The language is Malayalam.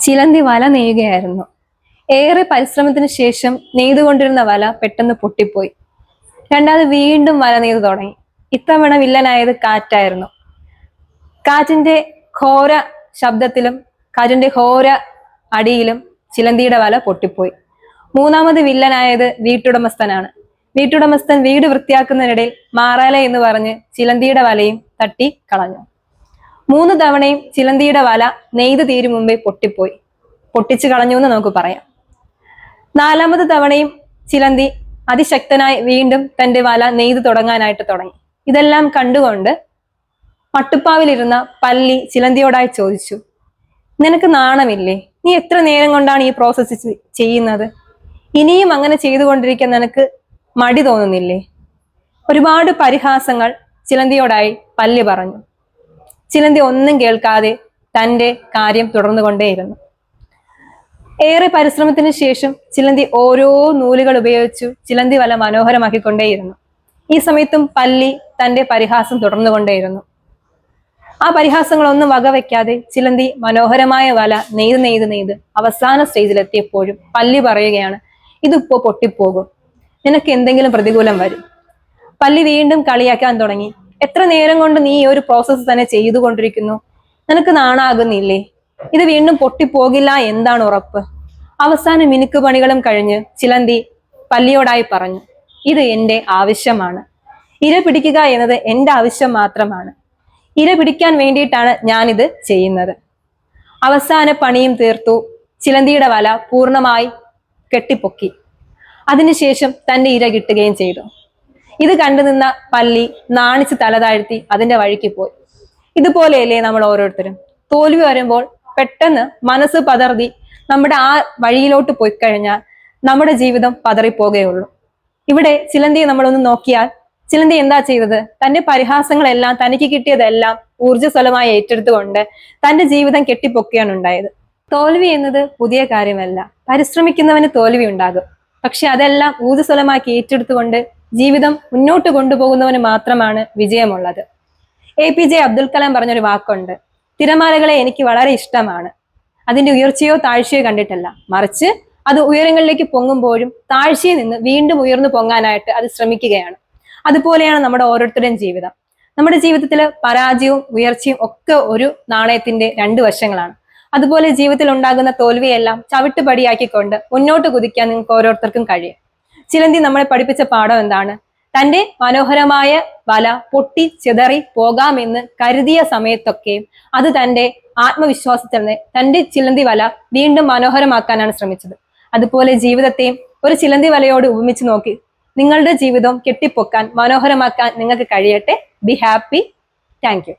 ചിലന്തി വല നെയ്യുകയായിരുന്നു. ഏറെ പരിശ്രമത്തിന് ശേഷം നെയ്തുകൊണ്ടിരുന്ന വല പെട്ടെന്ന് പൊട്ടിപ്പോയി. രണ്ടാമത് വീണ്ടും വല നെയ്തു തുടങ്ങി. ഇത്തവണ വില്ലനായത് കാറ്റായിരുന്നു. കാറ്റിന്റെ ഘോര ശബ്ദത്തിലും കാറ്റിന്റെ ഘോര അടിയിലും ചിലന്തിയുടെ വല പൊട്ടിപ്പോയി. മൂന്നാമത് വില്ലനായത് വീട്ടുടമസ്ഥനാണ്. വീട്ടുടമസ്ഥൻ വീട് വൃത്തിയാക്കുന്നതിനിടയിൽ മാറാല എന്ന് പറഞ്ഞ് ചിലന്തിയുടെ വലയും തട്ടി കളഞ്ഞു. മൂന്ന് തവണയും ചിലന്തിയുടെ വല നെയ്ത് തീരും മുമ്പേ പൊട്ടിപ്പോയി. പൊട്ടിച്ചു കളഞ്ഞു എന്ന് നമുക്ക് പറയാം. നാലാമത് തവണയും ചിലന്തി അതിശക്തനായി വീണ്ടും തന്റെ വല നെയ്ത് തുടങ്ങാനായിട്ട് തുടങ്ങി. ഇതെല്ലാം കണ്ടുകൊണ്ട് മട്ടുപ്പാവിലിരുന്ന പല്ലി ചിലന്തിയോടായി ചോദിച്ചു നിനക്ക് നാണമില്ലേ? നീ എത്ര നേരം കൊണ്ടാണ് ഈ പ്രോസസ്സ് ചെയ്യുന്നത്? ഇനിയും അങ്ങനെ ചെയ്തുകൊണ്ടിരിക്കാൻ നിനക്ക് മടി തോന്നുന്നില്ലേ? ഒരുപാട് പരിഹാസങ്ങൾ ചിലന്തിയോടായി പല്ലി പറഞ്ഞു. ചിലന്തി ഒന്നും കേൾക്കാതെ തന്റെ കാര്യം തുടർന്നുകൊണ്ടേയിരുന്നു. ഏറെ പരിശ്രമത്തിന് ശേഷം ചിലന്തി ഓരോ നൂലുകൾ ഉപയോഗിച്ചു ചിലന്തി വല മനോഹരമാക്കിക്കൊണ്ടേയിരുന്നു. ഈ സമയത്തും പല്ലി തന്റെ പരിഹാസം തുടർന്നു തുടർന്നുകൊണ്ടേയിരുന്നു. ആ പരിഹാസങ്ങളൊന്നും വകവെക്കാതെ ചിലന്തി മനോഹരമായ വല നെയ്ത് നെയ്ത് നെയ്ത് അവസാന സ്റ്റേജിലെത്തിയപ്പോഴും പല്ലി പറയുകയാണ് ഇതിപ്പോ പൊട്ടിപ്പോകും. നിനക്ക് എന്തെങ്കിലും പ്രതികൂലം വരും. പല്ലി വീണ്ടും കളിയാക്കാൻ തുടങ്ങി. എത്ര നേരം കൊണ്ട് നീ ഈ ഒരു പ്രോസസ്സ് തന്നെ ചെയ്തുകൊണ്ടിരിക്കുന്നു? നിനക്ക് നാണാകുന്നില്ലേ? ഇത് വീണ്ടും പൊട്ടിപ്പോകില്ല എന്താണ് ഉറപ്പ്? അവസാന മിനുക്ക് പണികളും കഴിഞ്ഞ് ചിലന്തി പല്ലിയോടായി പറഞ്ഞു ഇത് എന്റെ ആവശ്യമാണ്. ഇര പിടിക്കുക എന്നത് എന്റെ ആവശ്യം മാത്രമാണ്. ഇര പിടിക്കാൻ വേണ്ടിയിട്ടാണ് ഞാനിത് ചെയ്യുന്നത്. അവസാന പണിയും തീർത്തു. ചിലന്തിയുടെ വല പൂർണമായി കെട്ടിപ്പൊക്കി. അതിനുശേഷം തന്റെ ഇര കിട്ടുകയും ചെയ്തു. ഇത് കണ്ടു നിന്ന പല്ലി നാണിച്ച് തല താഴ്ത്തി അതിന്റെ വഴിക്ക് പോയി. ഇതുപോലെയല്ലേ നമ്മൾ ഓരോരുത്തരും. തോൽവി വരുമ്പോൾ പെട്ടെന്ന് മനസ്സ് പതർതി നമ്മുടെ ആ വഴിയിലോട്ട് പോയി കഴിഞ്ഞാൽ നമ്മുടെ ജീവിതം പതറിപ്പോകുകയുള്ളൂ ഇവിടെ ചിലന്തിയെ നമ്മളൊന്ന് നോക്കിയാൽ ചിലന്തി എന്താ ചെയ്തത്? തന്റെ പരിഹാസങ്ങളെല്ലാം തനിക്ക് കിട്ടിയതെല്ലാം ഊർജസ്വലമായി ഏറ്റെടുത്തുകൊണ്ട് തന്റെ ജീവിതം കെട്ടിപ്പൊക്കുകയാണ് ഉണ്ടായത്. തോൽവി എന്നത് പുതിയ കാര്യമല്ല. പരിശ്രമിക്കുന്നവന് തോൽവി ഉണ്ടാകും. പക്ഷെ അതെല്ലാം ഊർജസ്വലമാക്കി ഏറ്റെടുത്തുകൊണ്ട് ജീവിതം മുന്നോട്ട് കൊണ്ടുപോകുന്നവന് മാത്രമാണ് വിജയമുള്ളത്. A P J Abdul Kalam പറഞ്ഞൊരു വാക്കുണ്ട്. തിരമാലകളെ എനിക്ക് വളരെ ഇഷ്ടമാണ്. അതിന്റെ ഉയർച്ചയോ താഴ്ചയോ കണ്ടിട്ടല്ല. മറിച്ച് അത് ഉയരങ്ങളിലേക്ക് പൊങ്ങുമ്പോഴും താഴ്ചയിൽ നിന്ന് വീണ്ടും ഉയർന്നു പൊങ്ങാനായിട്ട് അത് ശ്രമിക്കുകയാണ്. അതുപോലെയാണ് നമ്മുടെ ഓരോരുത്തരുടെയും ജീവിതം. നമ്മുടെ ജീവിതത്തിൽ പരാജയവും ഉയർച്ചയും ഒക്കെ ഒരു നാണയത്തിന്റെ രണ്ട് വശങ്ങളാണ്. അതുപോലെ ജീവിതത്തിൽ ഉണ്ടാകുന്ന തോൽവിയെല്ലാം ചവിട്ടുപടിയാക്കിക്കൊണ്ട് മുന്നോട്ട് കുതിക്കാൻ നിങ്ങൾക്ക് ഓരോരുത്തർക്കും കഴിയും. ചിലന്തി നമ്മളെ പഠിപ്പിച്ച പാഠം എന്താണ്? തന്റെ മനോഹരമായ വല പൊട്ടി ചിതറി പോകാമെന്ന് കരുതിയ സമയത്തൊക്കെ അത് തന്റെ ആത്മവിശ്വാസത്തിൽ നിന്ന് തന്റെ ചിലന്തി വല വീണ്ടും മനോഹരമാക്കാനാണ് ശ്രമിച്ചത്. അതുപോലെ ജീവിതത്തെയും ഒരു ചിലന്തി വലയോട് ഉപമിച്ച് നോക്കി നിങ്ങളുടെ ജീവിതം കെട്ടിപ്പൊക്കാൻ മനോഹരമാക്കാൻ നിങ്ങൾക്ക് കഴിയട്ടെ. Be happy thank